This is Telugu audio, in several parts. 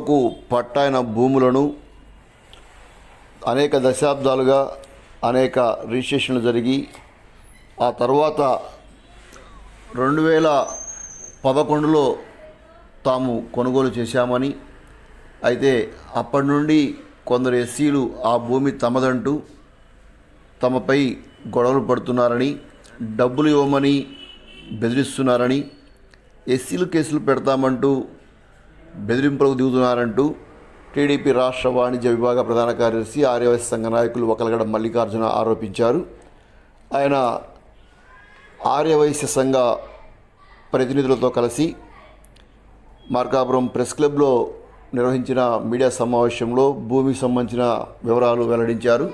తమకు పట్టాయిన భూములను అనేక దశాబ్దాలుగా అనేక రిజిస్ట్రేషన్లు జరిగి ఆ తర్వాత రెండు వేల పదకొండులో తాము కొనుగోలు చేశామని అయితే అప్పటి నుండి కొందరు ఎస్సీలు ఆ భూమి తమదంటూ తమపై గొడవలు పడుతున్నారని డబ్బులు ఇవ్వమని బెదిరిస్తున్నారని ఎస్సీలు కేసులు పెడతామంటూ బెదిరింపులకు దిగుతున్నారంటూ టీడీపీ రాష్ట్ర వాణిజ్య విభాగ ప్రధాన కార్యదర్శి ఆర్యవైశ్య సంఘ నాయకులు ఒకలగడ మల్లికార్జున ఆరోపించారు. ఆయన ఆర్యవైశ్య సంఘ ప్రతినిధులతో కలిసి మార్కాపురం ప్రెస్ క్లబ్లో నిర్వహించిన మీడియా సమావేశంలో భూమికి సంబంధించిన వివరాలు వెల్లడించారు.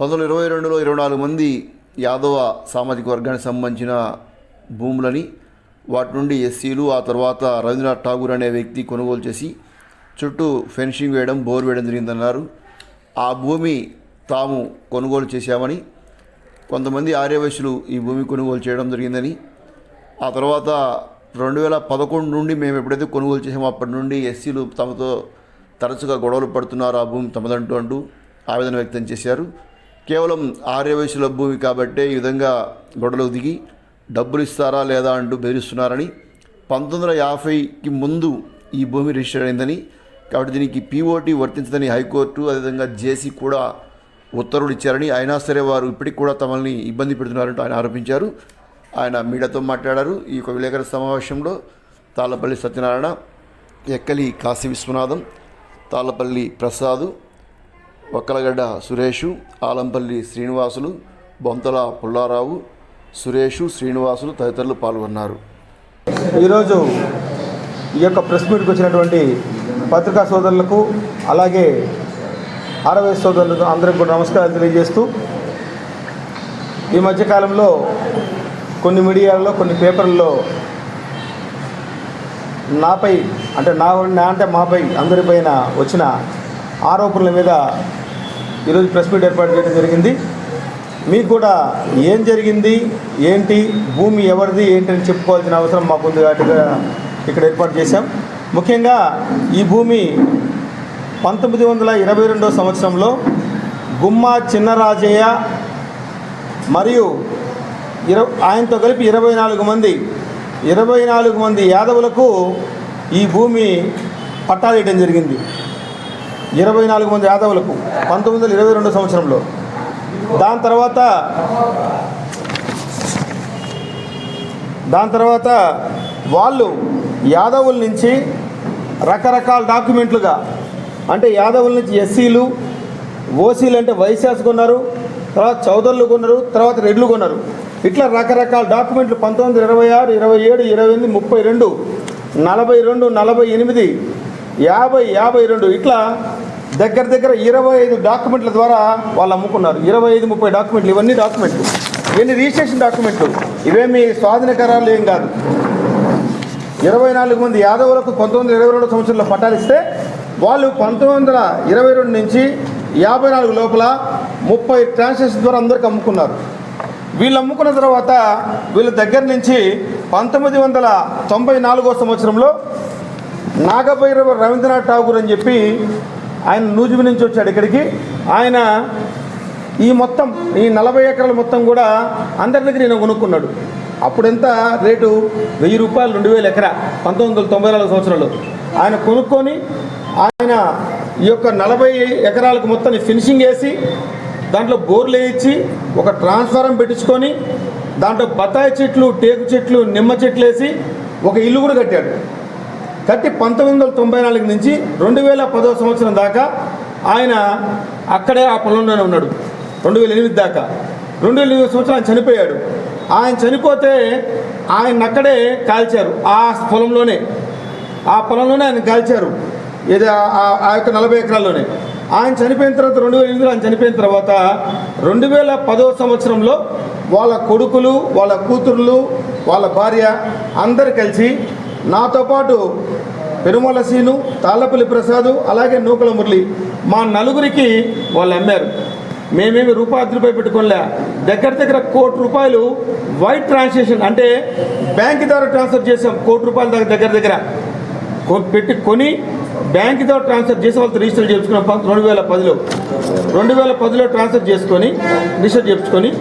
పంతొమ్మిది ఇరవై రెండులో ఇరవై నాలుగు మంది యాదవ సామాజిక వర్గానికి సంబంధించిన భూములని వాటి నుండి ఎస్సీలు ఆ తర్వాత రవీంద్రనాథ్ ఠాగూర్ అనే వ్యక్తి కొనుగోలు చేసి చుట్టూ ఫెన్సింగ్ వేయడం బోర్ వేయడం జరిగిందన్నారు. ఆ భూమి తాము కొనుగోలు చేశామని కొంతమంది ఆర్యవైశ్యులు ఈ భూమి కొనుగోలు చేయడం జరిగిందని. ఆ తర్వాత రెండు వేల పదకొండు నుండి మేము ఎప్పుడైతే కొనుగోలు చేసామో అప్పటి నుండి ఎస్సీలు తమతో తరచుగా గొడవలు పడుతున్నారు ఆ భూమి తమదంటూ అంటూ ఆవేదన వ్యక్తం చేశారు. కేవలం ఆర్యవైశ్యుల భూమి కాబట్టే ఈ విధంగా గొడవలకు దిగి డబ్బులు ఇస్తారా లేదా అంటూ బెదిరిస్తున్నారని పంతొమ్మిది వందల యాభైకి ముందు ఈ భూమి రిజిస్టర్ అయిందని కాబట్టి దీనికి పీఓటీ వర్తించదని హైకోర్టు అదేవిధంగా జేసీ కూడా ఉత్తర్వులు ఇచ్చారని అయినా సరే వారు ఇప్పటికి కూడా తమల్ని ఇబ్బంది పెడుతున్నారంటూ ఆయన ఆరోపించారు. ఆయన మీడియాతో మాట్లాడారు. ఈ యొక్క విలేకరుల సమావేశంలో తాళ్ళపల్లి సత్యనారాయణ ఎక్కలి కాశీ విశ్వనాథం తాళ్ళపల్లి ప్రసాదు ఒక్కలగడ్డ సురేషు ఆలంపల్లి శ్రీనివాసులు బొంతల పుల్లారావు సురేషు శ్రీనివాసులు తదితరులు పాల్గొన్నారు. ఈరోజు ఈ యొక్క ప్రెస్ మీట్కి వచ్చినటువంటి పత్రికా సోదరులకు అలాగే ఆరవై సోదరులకు అందరికి కూడా నమస్కారాలు తెలియజేస్తూ ఈ మధ్యకాలంలో కొన్ని మీడియాల్లో కొన్ని పేపర్లలో నాపై అంటే నా నా అంటే మాపై అందరిపైన వచ్చిన ఆరోపణల మీద ఈరోజు ప్రెస్ మీట్ ఏర్పాటు చేయడం జరిగింది. మీకు కూడా ఏం జరిగింది? ఏంటి? భూమి ఎవరిది? ఏంటి అని చెప్పుకోవాల్సిన అవసరం మాకుంది కాబట్టి ఇక్కడ ఏర్పాటు చేశాం. ముఖ్యంగా ఈ భూమి పంతొమ్మిది వందల ఇరవై రెండో సంవత్సరంలో గుమ్మా చిన్నరాజయ్య మరియు ఇర ఆయనతో కలిపి ఇరవై నాలుగు మంది ఇరవై నాలుగు మంది యాదవులకు ఈ భూమి పట్టాలేయడం జరిగింది. ఇరవై నాలుగు మంది యాదవులకు పంతొమ్మిది వందల ఇరవై రెండు సంవత్సరంలో. దాని తర్వాత దాని తర్వాత వాళ్ళు యాదవుల నుంచి రకరకాల డాక్యుమెంట్లుగా అంటే యాదవుల నుంచి ఎస్సీలు ఓసీలు అంటే వైశాస్ కొన్నారు తర్వాత చౌదరులు కొన్నారు తర్వాత రెడ్లు కొన్నారు. ఇట్లా రకరకాల డాక్యుమెంట్లు పంతొమ్మిది ఇరవై ఆరు ఇరవై ఏడు ఇరవై ఎనిమిది ముప్పై రెండు నలభై రెండు నలభై ఎనిమిది యాభై యాభై రెండు ఇట్లా దగ్గర దగ్గర ఇరవై ఐదు డాక్యుమెంట్ల ద్వారా వాళ్ళు అమ్ముకున్నారు. ఇరవై ఐదు ముప్పై డాక్యుమెంట్లు ఇవన్నీ డాక్యుమెంట్లు. ఇవన్నీ రిజిస్ట్రేషన్ డాక్యుమెంట్లు? ఇవేమి స్వాధీనకరాలు ఏం కాదు. ఇరవై నాలుగు మంది యాదవులకు పంతొమ్మిది వందల ఇరవై రెండు సంవత్సరంలో పట్టాలిస్తే వాళ్ళు పంతొమ్మిది వందల ఇరవై రెండు నుంచి యాభై నాలుగు లోపల ముప్పై ట్రాన్సాక్షన్ ద్వారా అందరికి అమ్ముకున్నారు. వీళ్ళు అమ్ముకున్న తర్వాత వీళ్ళ దగ్గర నుంచి పంతొమ్మిది వందల తొంభై నాలుగో సంవత్సరంలో నాగభైరవ రవీంద్రనాథ్ ఠాగూర్ అని చెప్పి ఆయన నూజిమి నుంచి వచ్చాడు ఇక్కడికి. ఆయన ఈ మొత్తం ఈ నలభై ఎకరాల మొత్తం కూడా అందరి దగ్గర ఈయన కొనుక్కున్నాడు. అప్పుడెంత రేటు? వెయ్యి రూపాయలు రెండు వేల ఎకరా పంతొమ్మిది వందల తొంభై నాలుగు సంవత్సరంలో. ఆయన కొనుక్కొని ఆయన ఈ యొక్క నలభై ఎకరాలకు మొత్తం ఫినిషింగ్ వేసి దాంట్లో బోర్లు వేయించి ఒక ట్రాన్స్ఫారం పెట్టించుకొని దాంట్లో బత్తాయి చెట్లు టేకు చెట్లు నిమ్మ చెట్లు వేసి ఒక ఇల్లు కూడా కట్టాడు. కట్టి పంతొమ్మిది వందల తొంభై నాలుగు నుంచి రెండు వేల పదో సంవత్సరం దాకా ఆయన అక్కడే ఆ పొలంలోనే ఉన్నాడు. రెండు వేల ఎనిమిది దాకా. రెండు వేల ఎనిమిది సంవత్సరం ఆయన చనిపోయాడు. ఆయన చనిపోతే ఆయన అక్కడే కాల్చారు. ఆ పొలంలోనే. ఆ పొలంలోనే ఆయన కాల్చారు. ఇది ఆ- ఆ యొక్క నలభై ఎకరాల్లోనే. ఆయన చనిపోయిన తర్వాత రెండు వేల ఎనిమిదిలో ఆయన చనిపోయిన తర్వాత రెండు వేల పదో సంవత్సరంలో వాళ్ళ కొడుకులు వాళ్ళ కూతుర్లు వాళ్ళ భార్య అందరు కలిసి నాతో పాటు పెరుమల సీను తాళ్ళపల్లి ప్రసాద్ అలాగే నూకల మురళి మా నలుగురికి వాళ్ళు అమ్మారు. మేమేమి రూపాయి రూపాయి పెట్టుకోలే దగ్గర దగ్గర కోటి రూపాయలు వైట్ ట్రాన్సాక్షన్ అంటే బ్యాంక్ ద్వారా ట్రాన్స్ఫర్ చేసాం కోటి రూపాయల దగ్గర దగ్గర దగ్గర. కొ- పెట్టి కొని ద్వారా ట్రాన్స్ఫర్ చేసి వాళ్ళతో రిజిస్టర్ చేసుకున్నాం రెండు వేల పదిలో. రెండు వేల పదిలో ట్రాన్స్ఫర్ చేసుకొని రిజిస్టర్ చేసుకొని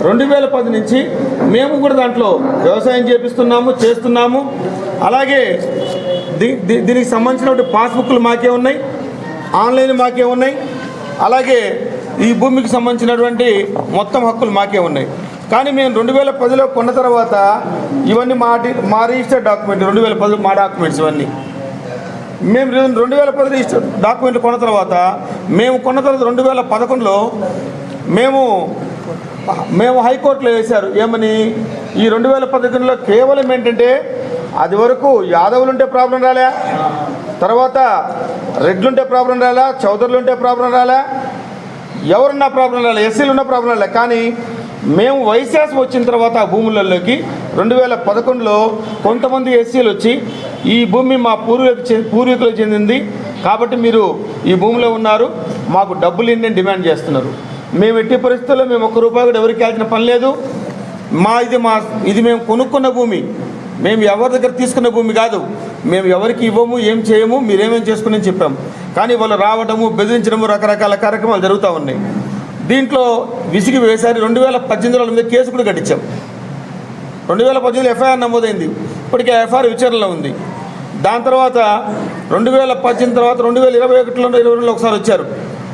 రెండు వేల పది నుంచి మేము కూడా దాంట్లో వ్యవసాయం చేపిస్తున్నాము చేస్తున్నాము. అలాగే దీ దీ- దీనికి సంబంధించినటువంటి పాస్బుక్లు మాకే ఉన్నాయి ఆన్లైన్ మాకే ఉన్నాయి అలాగే ఈ భూమికి సంబంధించినటువంటి మొత్తం హక్కులు మాకే ఉన్నాయి. కానీ మేము రెండు వేల పదిలో కొన్న తర్వాత ఇవన్నీ మా మా రిజిస్టర్ డాక్యుమెంట్ రెండు వేల పదిలో మా డాక్యుమెంట్స్ ఇవన్నీ. మేము రెండు రెండు వేల పది రిజిస్టర్ డాక్యుమెంట్లు కొన్న తర్వాత మేము కొన్న తర్వాత రెండు వేల పదకొండులో మేము మేము హైకోర్టులో వేశారు. ఏమని? ఈ రెండు వేల పదకొండులో కేవలం ఏంటంటే అది వరకు యాదవులుంటే ప్రాబ్లం రాలే తర్వాత రెడ్లుంటే ప్రాబ్లం రాలే చౌదరులుంటే ప్రాబ్లం రాలే ఎవరున్నా ప్రాబ్లం రాలే ఎస్సీలు ఉన్న ప్రాబ్లం రాలే. కానీ మేము వైశాసం వచ్చిన తర్వాత ఆ భూములలోకి రెండు వేల పదకొండులో కొంతమంది ఎస్సీలు వచ్చి ఈ భూమి మా పూర్వీకు పూర్వీకులకు చెందింది. కాబట్టి మీరు ఈ భూమిలో ఉన్నారు మాకు డబ్బులు ఇన్ని డిమాండ్ చేస్తున్నారు. మేము ఎట్టి పరిస్థితుల్లో మేము ఒక్క రూపాయి కూడా ఎవరికి వెళ్ళిన పని లేదు. మా ఇది మా ఇది మేము కొనుక్కున్న భూమి. మేము ఎవరి దగ్గర తీసుకున్న భూమి కాదు. మేము ఎవరికి ఇవ్వము ఏం చేయము మీరేమేం చేసుకుని చెప్పాము కానీ వాళ్ళు రావడము బెదిరించడము రకరకాల కార్యక్రమాలు జరుగుతూ ఉన్నాయి. దీంట్లో విసిగి వేసారి రెండు వేల పద్దెనిమిదిలో మీద కేసు కూడా కట్టించాం. రెండు వేల పద్దెనిమిది ఎఫ్ఐఆర్ నమోదైంది. ఇప్పటికే ఎఫ్ఐఆర్ విచారణలో ఉంది. దాని తర్వాత రెండు వేల పద్దెనిమిది తర్వాత రెండు వేల ఇరవై ఒకటిలో ఇరవై రెండులో ఒకసారి వచ్చారు.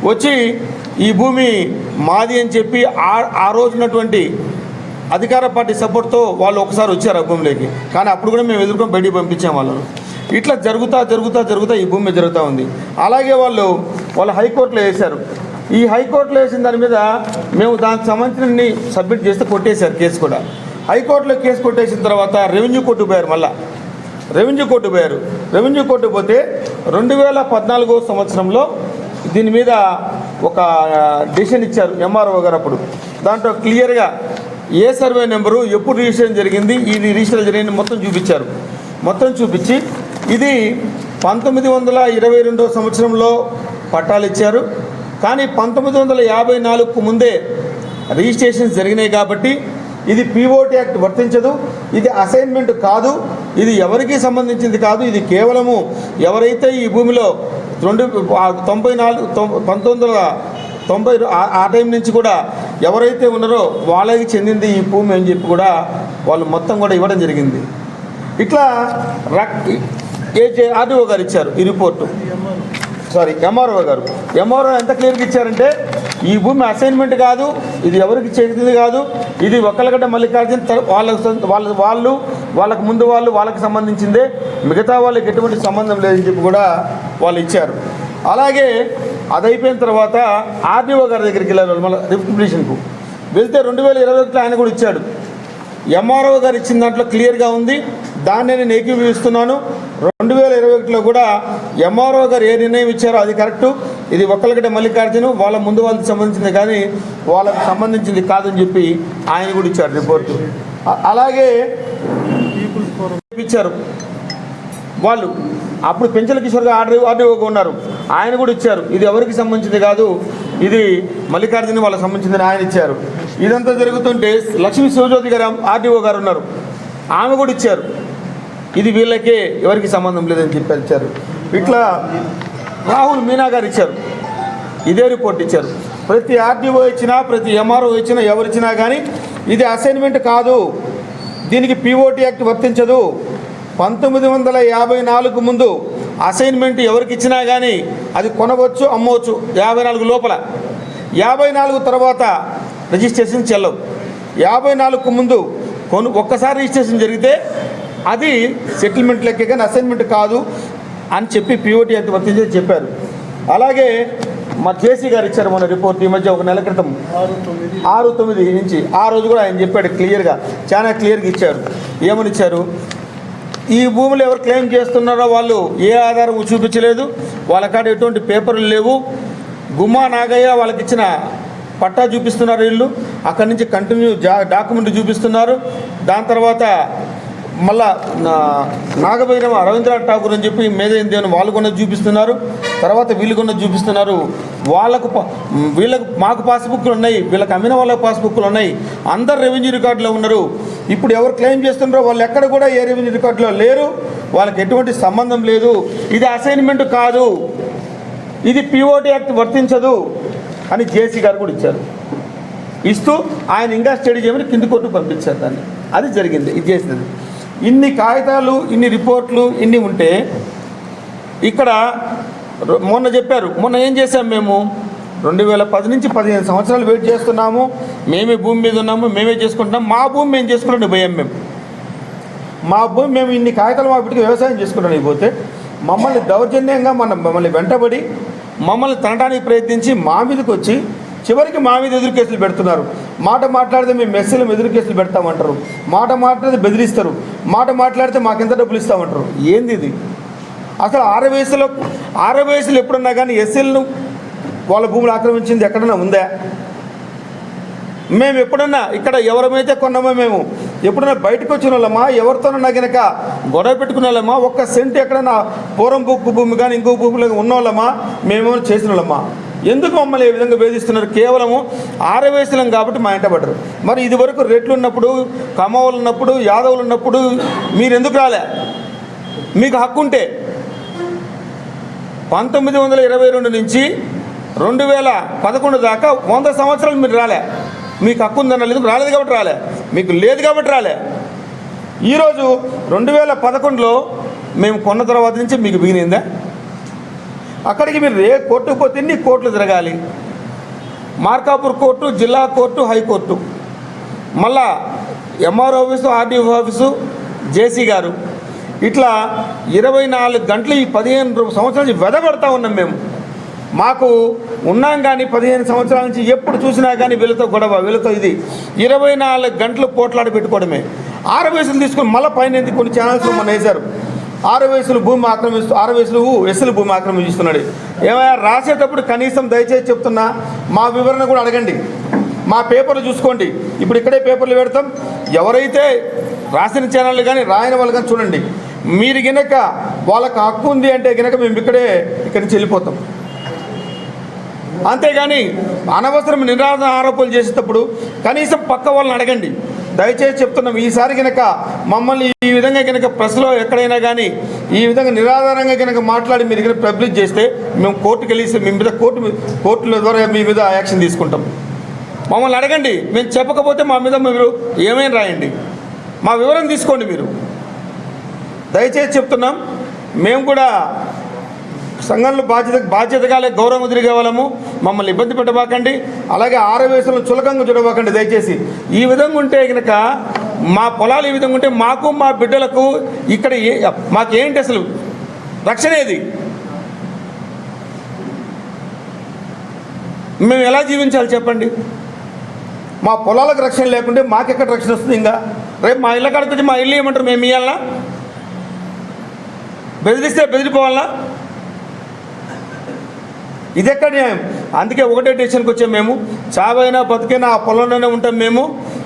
వచ్చి ఈ భూమి మాది అని చెప్పి ఆ ఆ రోజున్నటువంటి అధికార పార్టీ సపోర్ట్తో వాళ్ళు ఒకసారి వచ్చారు ఆ భూమిలోకి కానీ అప్పుడు కూడా మేము ఎదుర్కొని బయటికి పంపించాం వాళ్ళను. ఇట్లా జరుగుతా జరుగుతా జరుగుతా ఈ భూమి జరుగుతూ ఉంది. అలాగే వాళ్ళు వాళ్ళు హైకోర్టులో వేశారు. ఈ హైకోర్టులో వేసిన దాని మీద మేము దానికి సంబంధించిన సబ్మిట్ చేస్తే కొట్టేశారు కేసు కూడా. హైకోర్టులో కేసు కొట్టేసిన తర్వాత రెవెన్యూ కోర్టు పోయారు మళ్ళా. రెవెన్యూ కోర్టు పోయారు. రెవెన్యూ కోర్టు పోతే రెండు వేల పద్నాలుగో సంవత్సరంలో దీని మీద ఒక డిసిషన్ ఇచ్చారు ఎంఆర్ఓ గారు అప్పుడు. దాంట్లో క్లియర్గా ఏ సర్వే నెంబరు ఎప్పుడు రిజిస్ట్రేషన్ జరిగింది ఇది రిజిస్టర్ జరిగింది మొత్తం చూపించారు. మొత్తం చూపించి ఇది పంతొమ్మిది వందల ఇరవై రెండో సంవత్సరంలో పట్టాలు ఇచ్చారు. కానీ పంతొమ్మిది వందల యాభై నాలుగుకు ముందే రిజిస్ట్రేషన్ జరిగినాయి కాబట్టి ఇది పీఓటీ యాక్ట్ వర్తించదు. ఇది అసైన్మెంట్ కాదు. ఇది ఎవరికి సంబంధించింది కాదు. ఇది కేవలము ఎవరైతే ఈ భూమిలో రెండు తొంభై నాలుగు తొం- పంతొమ్మిది వందల తొంభై ఆ టైం నుంచి కూడా ఎవరైతే ఉన్నారో వాళ్ళకి చెందింది ఈ భూమి అని చెప్పి కూడా వాళ్ళు మొత్తం కూడా ఇవ్వడం జరిగింది. ఇట్లా రక్ ఏజే ఆర్డీఓ గారు ఇచ్చారు ఈ రిపోర్టు. సారీ ఎంఆర్ఓ గారు. ఎంఆర్ఓ ఎంత క్లియర్గా ఇచ్చారంటే ఈ భూమి అసైన్మెంట్ కాదు ఇది ఎవరికి చెందింది కాదు ఇది ఒక్కలగడ్డ మల్లికార్జున తర- వాళ్ళకు వాళ్ళ వాళ్ళు వాళ్ళకు ముందు వాళ్ళు వాళ్ళకి సంబంధించిందే మిగతా వాళ్ళకి ఎటువంటి సంబంధం లేదని చెప్పి కూడా వాళ్ళు ఇచ్చారు. అలాగే అది అయిపోయిన తర్వాత ఆర్డీఓ గారి దగ్గరికి వెళ్ళారు మళ్ళీ రిప్లికేషన్కు వెళ్తే రెండు వేల ఇరవై ఒకటిలో ఆయన కూడా ఇచ్చాడు. ఎంఆర్ఓ గారు ఇచ్చిన దాంట్లో క్లియర్గా ఉంది. దాన్ని నేను ఏకీభవిస్తున్నాను రెండు వేల ఇరవై ఒకటిలో కూడా ఎంఆర్ఓ గారు ఏ నిర్ణయం ఇచ్చారో అది కరెక్టు. ఇది ఒక్కలగడ్డ మల్లికార్జును వాళ్ళ ముందు వాళ్ళకి సంబంధించింది కానీ వాళ్ళకి సంబంధించింది కాదని చెప్పి ఆయన కూడా ఇచ్చారు రిపోర్టు. అలాగే ఇచ్చారు వాళ్ళు అప్పుడు పెంచల కిషోర్ గారు ఆర్డర్ ఆర్డీఓగా ఉన్నారు. ఆయన కూడా ఇచ్చారు. ఇది ఎవరికి సంబంధించింది కాదు ఇది మల్లికార్జున వాళ్ళకి సంబంధించిందని ఆయన ఇచ్చారు. ఇదంతా జరుగుతుంటే లక్ష్మీ శివజ్యోతి గారు ఆర్డీఓ గారు ఉన్నారు. ఆమె కూడా ఇచ్చారు. ఇది వీళ్ళకే ఎవరికి సంబంధం లేదని చెప్పి ఇచ్చారు. ఇట్లా రాహుల్ మీనా గారు ఇచ్చారు. ఇదే రిపోర్ట్ ఇచ్చారు. ప్రతి ఆర్డీఓ ఇచ్చినా ప్రతి ఎంఆర్ఓ ఇచ్చినా ఎవరిచ్చినా కానీ ఇది అసైన్మెంట్ కాదు. దీనికి పీఓటీ యాక్ట్ వర్తించదు. పంతొమ్మిది వందల యాభై నాలుగు ముందు అసైన్మెంట్ ఎవరికి ఇచ్చినా కానీ అది కొనవచ్చు అమ్మవచ్చు. యాభై నాలుగు లోపల. యాభై నాలుగు తర్వాత రిజిస్ట్రేషన్ చెల్లవు. యాభై నాలుగుకు ముందు కొను ఒక్కసారి రిజిస్ట్రేషన్ జరిగితే అది సెటిల్మెంట్ లెక్కే కానీ అసైన్మెంట్ కాదు అని చెప్పి పీఓటీ అంత వర్తించేది చెప్పారు. అలాగే మా జేసీ గారు ఇచ్చారు మన రిపోర్ట్ ఈ మధ్య ఒక నెల క్రితం. ఆరు తొమ్మిది నుంచి ఆ రోజు కూడా ఆయన చెప్పాడు క్లియర్గా. చాలా క్లియర్గా ఇచ్చారు. ఏమని ఇచ్చారు? ఈ భూములు ఎవరు క్లెయిమ్ చేస్తున్నారో వాళ్ళు ఏ ఆధారం చూపించలేదు. వాళ్ళ కాడ ఎటువంటి పేపర్లు లేవు. గుమ్మా నాగయ్య వాళ్ళకి ఇచ్చిన పట్టా చూపిస్తున్నారు వీళ్ళు. అక్కడి నుంచి కంటిన్యూ డాక్యుమెంట్ చూపిస్తున్నారు. దాని తర్వాత మళ్ళా నా నాగభైరవ రవీంద్రనాథ్ ఠాకూర్ అని చెప్పి మేధైంది అని వాళ్ళు కొన్నది చూపిస్తున్నారు. తర్వాత వీళ్ళు కొన్నది చూపిస్తున్నారు. వాళ్ళకు వీళ్ళకు మాకు పాస్బుక్లు ఉన్నాయి. వీళ్ళకి అమ్మిన వాళ్ళకి పాస్బుక్లు ఉన్నాయి. అందరు రెవెన్యూ రికార్డులో ఉన్నారు. ఇప్పుడు ఎవరు క్లెయిమ్ చేస్తున్నారో వాళ్ళు ఎక్కడ కూడా ఏ రెవెన్యూ రికార్డులో లేరు. వాళ్ళకి ఎటువంటి సంబంధం లేదు. ఇది అసైన్మెంట్ కాదు. ఇది పిఓటి యాక్ట్ వర్తించదు అని జేసీ గారు కూడా ఇచ్చారు. ఇస్తూ ఆయన ఇంకా స్టడీ చేయమని కింది కోర్టు పంపించారు దాన్ని. అది జరిగింది. ఇది చేసినది ఇన్ని కాగితాలు ఇన్ని రిపోర్ట్లు ఇన్ని ఉంటే ఇక్కడ మొన్న చెప్పారు. మొన్న ఏం చేశాం మేము? రెండు వేల పది నుంచి పదిహేను సంవత్సరాలు వెయిట్ చేస్తున్నాము. మేమే భూమి మీద ఉన్నాము మేమే చేసుకుంటున్నాం. మా భూమి మేము చేసుకున్నాం భయం మేము. మా భూమి మేము ఇన్ని కాగితాలు మా బిడ్డకి వ్యవసాయం చేసుకున్నాం పోతే. మమ్మల్ని దౌర్జన్యంగా మన మమ్మల్ని వెంటబడి మమ్మల్ని తనడానికి ప్రయత్నించి మా మీదకి వచ్చి చివరికి మా మీద ఎదురు కేసులు పెడుతున్నారు. మాట మాట్లాడితే మేము మెస్సీలు ఎదురు కేసులు పెడతామంటారు. మాట మాట్లాడితే బెదిరిస్తారు. మాట మాట్లాడితే మాకెంత డబ్బులు ఇస్తామంటారు. ఏంది ఇది? అసలు ఆరవేసులో ఆరవేసులు ఎప్పుడున్నా కానీ ఎస్సీలను వాళ్ళ భూములు ఆక్రమించింది ఎక్కడన్నా ఉందా? మేము ఎప్పుడన్నా ఇక్కడ ఎవరమైతే కొన్నామో మేము ఎప్పుడన్నా బయటకు వచ్చిన వాళ్ళమా? ఎవరితోనన్నా గనక గొడవ పెట్టుకునే వాళ్ళమా? ఒక్క సెంట్ ఎక్కడన్నా పూర్వం బుక్కు భూమి కానీ ఇంకో భూమిలో ఉన్న వాళ్ళమా? మేమేమో చేసిన వాళ్ళమా? ఎందుకు మమ్మల్ని ఈ విధంగా వేధిస్తున్నారు? కేవలము ఆరవేశలం కాబట్టి మా ఇంట పడ్డరు. మరి ఇది వరకు రెట్లు ఉన్నప్పుడు కమవులు ఉన్నప్పుడు యాదవులు ఉన్నప్పుడు మీరు ఎందుకు రాలే? మీకు హక్కు ఉంటే. పంతొమ్మిది వందల ఇరవై రెండు నుంచి రెండు వేల పదకొండు దాకా వంద సంవత్సరాలు మీరు రాలే. మీకు హక్కు ఉందన్న లేదు రాలేదు కాబట్టి రాలే. మీకు లేదు కాబట్టి రాలే. ఈరోజు రెండు వేల పదకొండులో మేము కొన్న తర్వాత నుంచి మీకు బిగినిందా అక్కడికి మీరు ఏ కోర్టుకు పోతే ఎన్ని కోర్టులు తిరగాలి? మార్కాపూర్ కోర్టు జిల్లా కోర్టు హైకోర్టు మళ్ళా MR office RDO office JC గారు. ఇట్లా ఇరవై నాలుగు గంటలు ఈ పదిహేను సంవత్సరాలు సంవత్సరాల వెదగొడతా ఉన్నాం మేము. మాకు ఉన్నాం కానీ పదిహేను సంవత్సరాల నుంచి ఎప్పుడు చూసినా కానీ వీళ్ళతో గొడవ వీళ్ళతో ఇది. ఇరవై నాలుగు గంటలు పోట్లాడి పెట్టుకోవడమే. ఆరవేసులు తీసుకొని మళ్ళీ పైన కొన్ని ఛానల్స్ మన వేశారు. ఆరవేసులు భూమి ఆక్రమిస్తూ ఆరవేసులు ఎస్సులు భూమి ఆక్రమిస్తున్నాడు ఏమైనా రాసేటప్పుడు కనీసం దయచేసి చెప్తున్నా మా వివరణ కూడా అడగండి. మా పేపర్లు చూసుకోండి. ఇప్పుడు ఇక్కడే పేపర్లు పెడతాం. ఎవరైతే రాసిన ఛానళ్ళు కానీ రాయని వాళ్ళు కానీ చూడండి. మీరు గినక వాళ్ళకి హక్కు ఉంది అంటే గినక మేము ఇక్కడే ఇక్కడి నుంచి వెళ్ళిపోతాం. అంతేగాని అనవసరం నిరాధ ఆరోపణలు చేసేటప్పుడు కనీసం పక్క వాళ్ళని అడగండి. దయచేసి చెప్తున్నాం ఈసారి కనుక మమ్మల్ని ఈ విధంగా కనుక ప్రెస్లో ఎక్కడైనా కానీ ఈ విధంగా నిరాధారంగా కనుక మాట్లాడి మీరు కనుక పబ్లిష్ చేస్తే మేము కోర్టుకు వెళ్ళి మీ మీద కోర్టు కోర్టుల ద్వారా మీ మీద యాక్షన్ తీసుకుంటాం. మమ్మల్ని అడగండి మేము చెప్పకపోతే మా మీద మీరు ఏమైనా రాయండి. మా వివరం తీసుకోండి మీరు. దయచేసి చెప్తున్నాం మేము కూడా సంఘంలో బాధ్యత బాధ్యతగా లేక గౌరవం తిరిగే వాళ్ళము. మమ్మల్ని ఇబ్బంది పెట్టబాకండి. అలాగే ఆరవేశంలో చులకంగా చూడబాకండి దయచేసి. ఈ విధంగా ఉంటే కనుక మా పొలాలు ఈ విధంగా ఉంటే మాకు మా బిడ్డలకు ఇక్కడ మాకేంటి అసలు రక్షణ ఏది? మేము ఎలా జీవించాలి చెప్పండి? మా పొలాలకు రక్షణ లేకుంటే మాకెక్కడ రక్షణ వస్తుంది ఇంకా? రేపు మా ఇళ్ళ కాడికి వచ్చి మా ఇల్లు ఏమంటారు? మేము ఇవ్వాలా బెదిరిస్తే బెదిరిపోవాలా ఇది ఎక్కడ న్యాయం అందుకే ఒకటే డెసిషన్కి వచ్చాం మేము. చావైనా బతికైనా ఆ పొలంలోనే ఉంటాం మేము.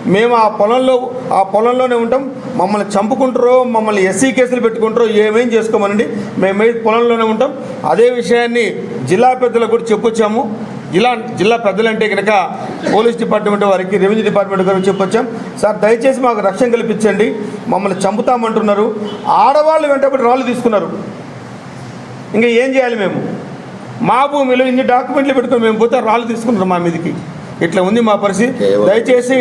మేము ఆ పొలంలో ఆ పొలంలోనే ఉంటాం. మమ్మల్ని చంపుకుంటారో మమ్మల్ని ఎస్సీ కేసులు పెట్టుకుంటారో ఏమేం చేసుకోమనండి. మేము పొలంలోనే ఉంటాం. అదే విషయాన్ని జిల్లా పెద్దలకు కూడా చెప్పొచ్చాము. జిల్లా జిల్లా పెద్దలంటే కనుక పోలీస్ డిపార్ట్మెంట్ వారికి రెవెన్యూ డిపార్ట్మెంట్ గారికి చెప్పొచ్చాం. సార్ దయచేసి మాకు రక్షణ కల్పించండి. మమ్మల్ని చంపుతామంటున్నారు. ఆడవాళ్ళు వెంటబడి రాళ్ళు తీసుకున్నారు. ఇంకా ఏం చేయాలి మేము? మా భూమిలో ఇన్ని డాక్యుమెంట్లు పెట్టుకొని మేము పోతే రాళ్ళు తీసుకుంటాం మా మీదకి. ఇట్లా ఉంది మా పరిస్థితి. దయచేసి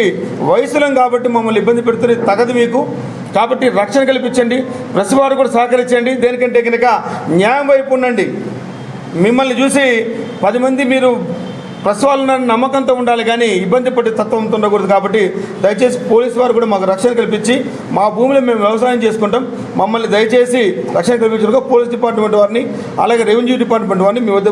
వయసులం కాబట్టి మమ్మల్ని ఇబ్బంది పెడుతున్నది తగదు మీకు. కాబట్టి రక్షణ కల్పించండి. ప్రెస్ వారు కూడా సహకరించండి. దేనికంటే కనుక న్యాయం వైపు ఉండండి. మిమ్మల్ని చూసి పది మంది మీరు ప్రెస్ వాళ్ళు నమ్మకంతో ఉండాలి కానీ ఇబ్బంది పడే తత్వంతో ఉండకూడదు కాబట్టి దయచేసి పోలీసు వారు కూడా మాకు రక్షణ కల్పించి మా భూమిలో మేము వ్యవసాయం చేసుకుంటాం. మమ్మల్ని దయచేసి రక్షణ కల్పించడానికి పోలీస్ డిపార్ట్మెంట్ వారిని అలాగే రెవెన్యూ డిపార్ట్మెంట్ వారిని మీ వద్ద